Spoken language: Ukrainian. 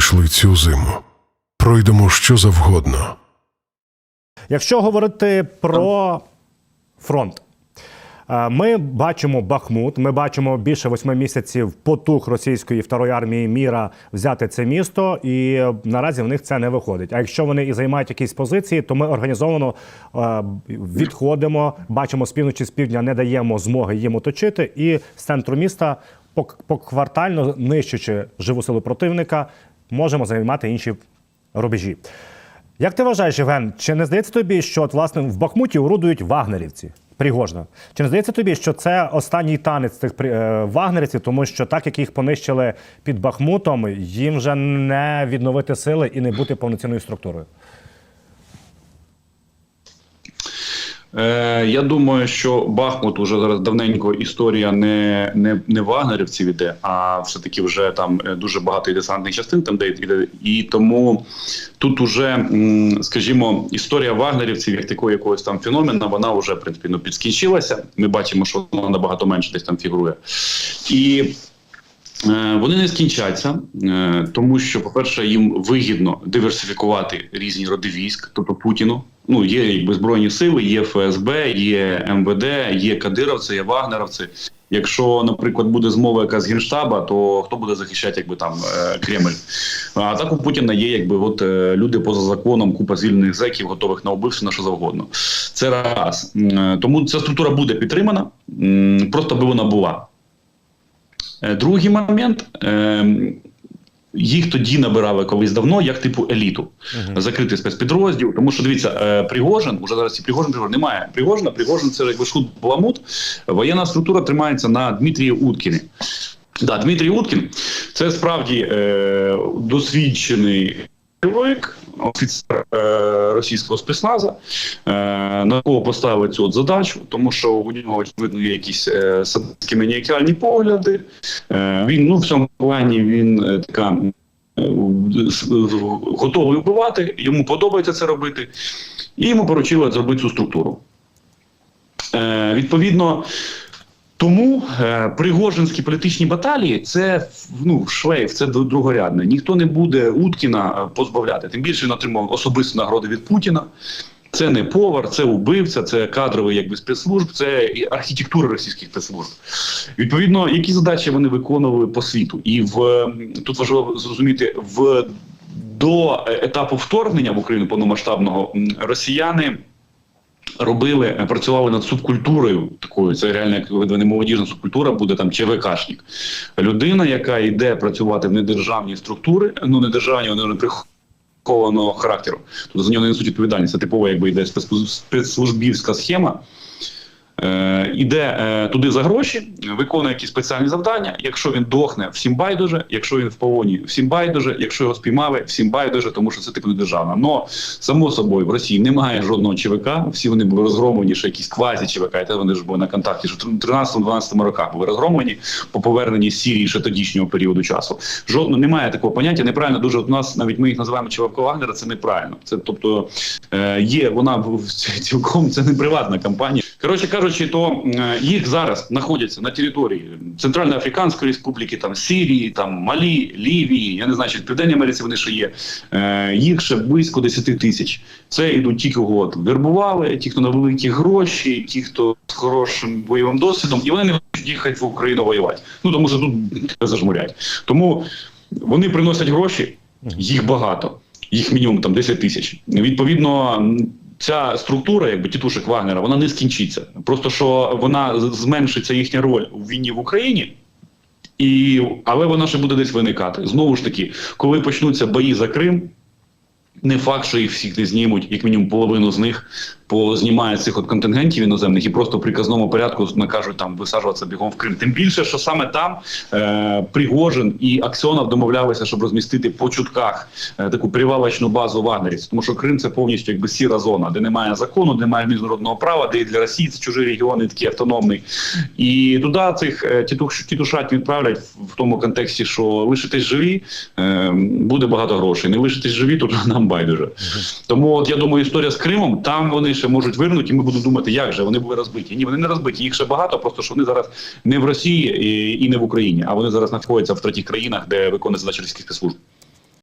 пройшли цю зиму. Пройдемо що завгодно. Якщо говорити про фронт, е, ми бачимо Бахмут, ми бачимо більше восьми місяців потух російської второї армії міра взяти це місто, і наразі в них це не виходить. А якщо вони і займають якісь позиції, то ми організовано е, відходимо, бачимо з півночі, з півдня, не даємо змоги їм оточити, і з центру міста пок- поквартально нищучи живу силу противника, можемо займати інші рубежі. Як ти вважаєш, Євген, чи не здається тобі, що от, власне в Бахмуті орудують вагнерівці? Пригожна. Чи не здається тобі, що це останній танець цих е, вагнерівців, тому що так як їх понищили під Бахмутом, їм вже не відновити сили і не бути повноцінною структурою? Е, я думаю, що Бахмут уже зараз давненько історія не, не, не вагнерівців іде, а все-таки вже там е, дуже багато і десантних частин там де іде. І тому тут уже, скажімо, історія вагнерівців, як такого якогось там феномена, вона вже в принципі ну, підскінчилася. Ми бачимо, що вона набагато менше десь там фігурує. І Е, Вони не скінчаться, е, тому що, по-перше, їм вигідно диверсифікувати різні роди військ, тобто Путіну. Ну, є якби збройні сили, є ФСБ, є МВД, є кадировці, є вагнеровці. Якщо, наприклад, буде змова яка з генштаба, то хто буде захищати, якби там е, Кремль? А так у Путіна є, якби от е, люди поза законом, купа звільнених зеків, готових на убивство, на що завгодно. Це раз. Е, Тому ця структура буде підтримана, просто би вона була. Другий момент. Їх тоді набирали колись давно, як типу еліту, закритий спецпідрозділ. Тому що дивіться, е, Пригожин, уже зараз і Пригожин, Пригожин немає. Пригожина, Пригожин це якби шут Баламут. Воєнна структура тримається на Дмитрії Уткіні. Да, Дмитрій Уткін це справді е, досвідчений чоловік, офіцер е, російського спецназа, е, на кого поставили цю от задачу, тому що у нього очевидно є якісь е, садистські маніакальні погляди. Е, він ну в цьому плані він така. Готовий вбивати, йому подобається це робити, і йому поручили зробити цю структуру. Е, відповідно, тому е, пригожинські політичні баталії це ну, шлейф, це другорядне. Ніхто не буде Уткіна е, позбавляти. Тим більше він отримав особисті нагороди від Путіна. Це не повар, це убивця, це кадровий якби спецслужб, це архітектура російських спецслужб. Відповідно, які задачі вони виконували по світу, і в тут важливо зрозуміти в до е, етапу вторгнення в Україну повномасштабного росіяни робили, е, працювали над субкультурою такою. Це реально як не молодіжна субкультура, буде там ЧВКшник. Людина, яка йде працювати в недержавні структури, ну недержавні, вони не прихованого характеру. Тобто за нього не несуть відповідальність. Це типова, якби йде спецслужбівська схема. Е, іде е, туди за гроші, виконує якісь спеціальні завдання. Якщо він дохне, всім байдуже. Якщо він в полоні, всім байдуже. Якщо його спіймали, всім байдуже, тому що це типу державна. Но само собою в Росії немає жодного ЧВК. Всі вони були розгромлені, ще якісь квазі ЧВК, і те вони ж були на контакті. Що в 13-12 роках були розгромлені по поверненні з Сірії ще тодішнього періоду часу. Жодно немає такого поняття. Неправильно дуже от у нас навіть ми їх називаємо ЧВК Вагнера. Це неправильно. Це тобто е, є вона в- цілком це не приватна компанія. Коротше кажучи, то е, їх зараз знаходяться на території Центральноафриканської Республіки, там Сирії, там Малі, Лівії. Я не знаю, чи в Південній Америці вони ще є. Е, їх ще близько 10 тисяч. Це йдуть ті, кого вербували, ті, хто на великі гроші, ті, хто з хорошим бойовим досвідом, і вони не хочуть їхати в Україну воювати. Ну тому що тут зажмурять. Тому вони приносять гроші, їх багато, їх мінімум там 10 тисяч. Відповідно. Ця структура, якби тітушек Вагнера, вона не скінчиться. Просто що вона зменшиться їхня роль у війні в Україні, і, але вона ще буде десь виникати. Знову ж таки, коли почнуться бої за Крим, не факт, що їх всіх не знімуть, як мінімум половину з них познімають цих от контингентів іноземних і просто в приказному порядку накажуть там висаджуватися бігом в Крим. Тим більше, що саме там е, Пригожин і Аксьонов домовлялися, щоб розмістити по чутках е, таку привалочну базу вагнерівців. Тому що Крим це повністю якби сіра зона, де немає закону, де немає міжнародного права, де і для Росії це чужі регіони такі автономні. І туди цих е, тітуш, тітушат відправлять в, тому контексті, що лишитесь живі, е, буде багато грошей. Не лишитесь живі, то нам байдуже. Тому от я думаю, історія з Кримом там вони ще можуть вирнути, і ми будемо думати, як же вони були розбиті. Ні, вони не розбиті. Їх ще багато, просто що вони зараз не в Росії і, не в Україні, а вони зараз знаходяться в третіх країнах, де виконують задачі російських спецслужб.